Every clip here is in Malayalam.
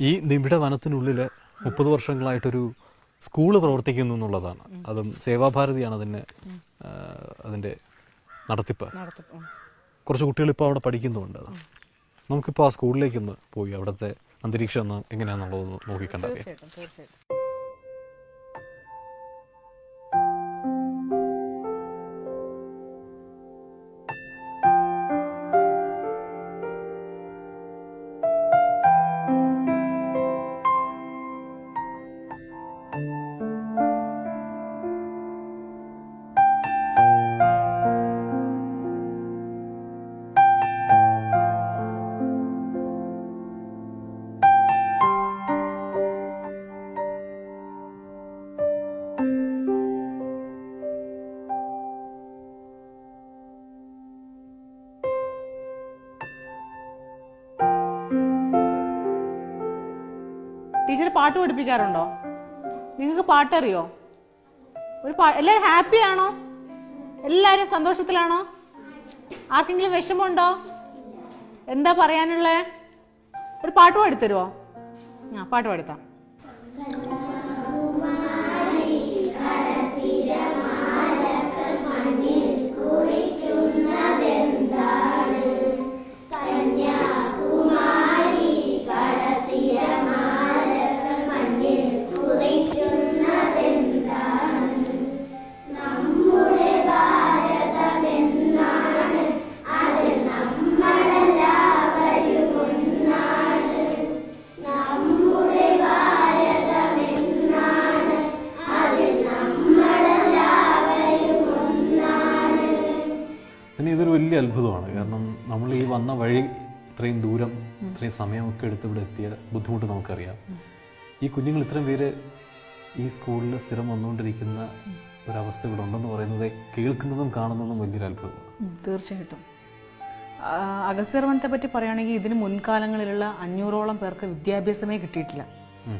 ഈ നിമിട വനത്തിനുള്ളിൽ മുപ്പത് വർഷങ്ങളായിട്ടൊരു സ്കൂൾ പ്രവർത്തിക്കുന്നു എന്നുള്ളതാണ്. അതും സേവാഭാരതിയാണ് അതിന് അതിന്റെ അതിന്റെ നടത്തിപ്പ്. കുറച്ച് കുട്ടികൾ ഇപ്പോൾ അവിടെ പഠിക്കുന്നുണ്ട്. നമുക്കിപ്പോൾ ആ സ്കൂളിലേക്കൊന്ന് പോയി അവിടുത്തെ അന്തരീക്ഷം ഒന്ന് എങ്ങനെയാണെന്നുള്ളതൊന്ന് നോക്കിക്കണ്ടേ? തീർച്ചയായിട്ടും. ടീച്ചർ പാട്ട് പഠിപ്പിക്കാറുണ്ടോ? നിങ്ങൾക്ക് പാട്ടറിയോ? ഒരു എല്ലാവരും ഹാപ്പി ആണോ? എല്ലാവരും സന്തോഷത്തിലാണോ? ആർക്കെങ്കിലും വിഷമമുണ്ടോ? എന്താ പറയാനുള്ളേ? ഒരു പാട്ട് പാടിത്തരുമോ ആ പാട്ട് പാടിത്താം പിന്നെ ഇതൊരു വലിയ അത്ഭുതമാണ്. കാരണം നമ്മൾ ഈ വന്ന വഴി ഇത്രയും ദൂരം ഇത്രയും സമയമൊക്കെ എടുത്ത് ഇവിടെ എത്തിയ ബുദ്ധിമുട്ട് നമുക്കറിയാം. ഈ കുഞ്ഞുങ്ങൾ ഇത്രയും പേര് ഈ സ്കൂളിൽ സ്ഥിരം വന്നുകൊണ്ടിരിക്കുന്ന ഒരവസ്ഥ ഇവിടെ ഉണ്ടെന്ന് പറയുന്നത് കേൾക്കുന്നതും കാണുന്നതും വലിയൊരു അത്ഭുതമാണ്. തീർച്ചയായിട്ടും. ആ, അഗസ്ത്യ വനത്തെ പറ്റി പറയുകയാണെങ്കിൽ ഇതിന് മുൻകാലങ്ങളിലുള്ള അഞ്ഞൂറോളം പേർക്ക് വിദ്യാഭ്യാസമേ കിട്ടിയിട്ടില്ല.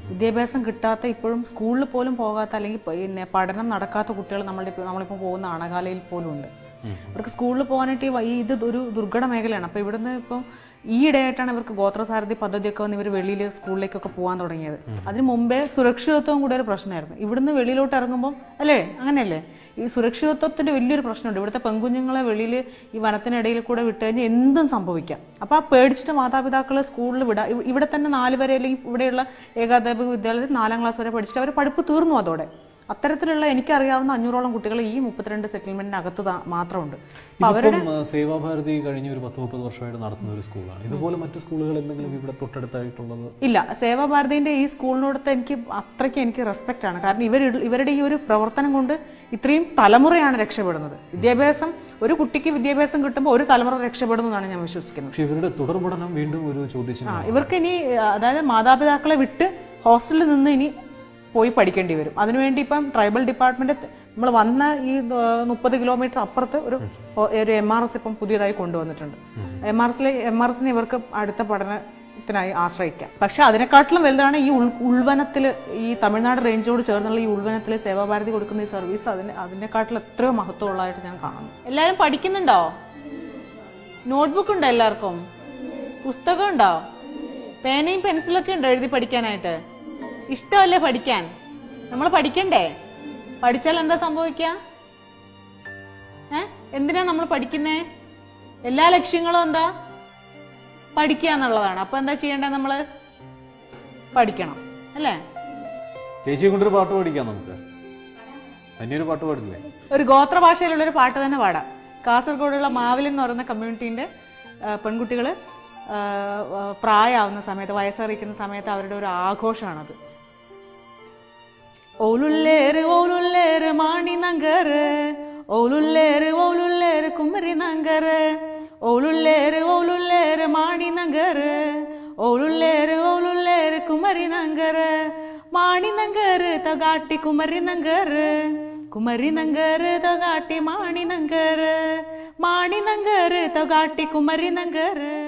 വിദ്യാഭ്യാസം കിട്ടാത്ത ഇപ്പോഴും സ്കൂളിൽ പോലും പോകാത്ത അല്ലെങ്കിൽ പിന്നെ പഠനം നടക്കാത്ത കുട്ടികൾ നമ്മളുടെ നമ്മളിപ്പോൾ പോകുന്ന അണകാലയിൽ പോലും ഉണ്ട് അവർക്ക് സ്കൂളിൽ പോകാനായിട്ട് ഈ ഇത് ഒരു ദുർഘട മേഖലയാണ്. അപ്പോൾ ഇവിടുന്ന് ഇപ്പം ഈ ഇടയായിട്ടാണ് ഇവർക്ക് ഗോത്രസാരഥി പദ്ധതിയൊക്കെ വന്ന് ഇവർ വെളിയിൽ സ്കൂളിലേക്കൊക്കെ പോകാൻ തുടങ്ങിയത്. അതിന് മുമ്പേ സുരക്ഷിതത്വം കൂടെ ഒരു പ്രശ്നമായിരുന്നു. ഇവിടുന്ന് വെളിയിലോട്ട് ഇറങ്ങുമ്പോൾ അല്ലേ? അങ്ങനെയല്ലേ? ഈ സുരക്ഷിതത്വത്തിന്റെ വലിയൊരു പ്രശ്നമുണ്ട്. ഇവിടുത്തെ പെൺകുഞ്ഞുങ്ങളെ വെളിയിൽ ഈ വനത്തിനിടയിൽ കൂടെ വിട്ട് കഴിഞ്ഞാൽ എന്തും സംഭവിക്കാം. അപ്പൊ ആ പേടിച്ചിട്ട് മാതാപിതാക്കളെ സ്കൂളിൽ വിടാം. ഇവിടെ തന്നെ നാല് വരെ അല്ലെങ്കിൽ ഇവിടെയുള്ള ഏകാധ്യാപക വിദ്യാലയത്തിൽ നാലാം ക്ലാസ് വരെ പഠിച്ചിട്ട് അവർ പഠിപ്പ് തീർന്നു അതോടെ. അത്തരത്തിലുള്ള എനിക്കറിയാവുന്ന അഞ്ഞൂറോളം കുട്ടികൾ ഈ മുപ്പത്തിരണ്ട് സെറ്റിൽമെന്റിനകത്ത് മാത്രമുണ്ട്. അവരുടെ സേവാഭാരതി കഴിഞ്ഞ ഒരു പത്ത് മുപ്പത് വർഷമായിട്ട് നടത്തുന്ന ഒരു സ്കൂളാണ്. ഇതുപോലെ മറ്റു സ്കൂളുകൾ എന്തെങ്കിലും ഇവിടെ തൊട്ടടുത്തായിട്ടുള്ളത്? ഇല്ല സേവാഭാരതിന്റെ ഈ സ്കൂളിനോടത്ത് എനിക്ക് അത്രയ്ക്ക് എനിക്ക് റെസ്പെക്റ്റ് ആണ്. കാരണം ഇവർ ഇവരുടെ ഈ ഒരു പ്രവർത്തനം കൊണ്ട് ഇത്രയും തലമുറയാണ് രക്ഷപ്പെടുന്നത്. വിദ്യാഭ്യാസം ഒരു കുട്ടിക്ക് വിദ്യാഭ്യാസം കിട്ടുമ്പോൾ ഒരു തലമുറ രക്ഷപ്പെടുന്നതാണ് ഞാൻ വിശ്വസിക്കുന്നത്. പക്ഷേ ഇവരുടെ തുടർ പഠനം വീണ്ടും ഒരു ചോദിച്ചു ഇവർക്ക് ഇനി അതായത് മാതാപിതാക്കളെ വിട്ട് ഹോസ്റ്റലിൽ നിന്ന് ഇനി പോയി പഠിക്കേണ്ടി വരും. അതിനുവേണ്ടി ഇപ്പം ട്രൈബൽ ഡിപ്പാർട്ട്മെന്റ് നമ്മൾ വന്ന ഈ മുപ്പത് കിലോമീറ്റർ അപ്പുറത്ത് ഒരു ഒരു എം ആർ എസ് ഇപ്പം പുതിയതായി കൊണ്ടുവന്നിട്ടുണ്ട്. എം ആർ എസിലെ എം ആർ എസിനെ ഇവർക്ക് അടുത്ത പഠനത്തിനായി ആശ്രയിക്കാം. പക്ഷെ അതിനെക്കാട്ടിലും വലുതാണ് ഈ ഉൾ ഉൾവനത്തിൽ ഈ തമിഴ്നാട് റേഞ്ചോട് ചേർന്നുള്ള ഈ ഉൾവനത്തിലെ സേവാഭാരതി കൊടുക്കുന്ന ഈ സർവീസ് അതിന് അതിനെക്കാട്ടിലും എത്രയോ മഹത്വമുള്ളതായിട്ട് ഞാൻ കാണുന്നു. എല്ലാവരും പഠിക്കുന്നുണ്ടോ? നോട്ട്ബുക്ക് ഉണ്ടോ എല്ലാവർക്കും? പുസ്തകം ഉണ്ടോ? പേനയും പെൻസിലൊക്കെ ഉണ്ടോ എഴുതി പഠിക്കാനായിട്ട്? ഇഷ്ടമല്ലേ പഠിക്കാൻ? നമ്മൾ പഠിക്കണ്ടേ? പഠിച്ചാൽ എന്താ സംഭവിക്കുക ഏ? എന്തിനാ നമ്മൾ പഠിക്കുന്നേ? എല്ലാ ലക്ഷ്യങ്ങളും എന്താ? പഠിക്കുക എന്നുള്ളതാണ്. അപ്പൊ എന്താ ചെയ്യേണ്ടത് നമ്മൾ? പഠിക്കണം. അല്ലേ? ചേച്ചിയെ കൊണ്ടൊരു പാട്ട് പഠിക്കാം നമുക്ക്. അന്യൊരു പാട്ട് പാടില്ലേ? ഒരു ഗോത്ര ഭാഷയിലുള്ള ഒരു പാട്ട് തന്നെ പാടാം. കാസർഗോഡുള്ള മാവിൽ എന്ന് പറയുന്ന കമ്മ്യൂണിറ്റീന്റെ പെൺകുട്ടികൾ പ്രായമാവുന്ന സമയത്ത് വയസ്സറിയിക്കുന്ന സമയത്ത് അവരുടെ ഒരു ആഘോഷമാണത്. ஓலுல்லேரு ஓலுல்லேரு மாணி நங்கரு. ஓலுல்லேரு ஓலுல்லேரு குமரி நங்கரு. ஓலுல்லேரு ஓலுல்லேரு மாணி நங்கரு. ஓலுல்லேரு ஓலுல்லேரு குமரி நங்கரு. மாணி நங்கரு தகாட்டி குமரி நங்கரு. குமரி நங்கரு தகாட்டி மாணி நங்கரு. மாணி நங்கரு தகாட்டி குமரி நங்கரு.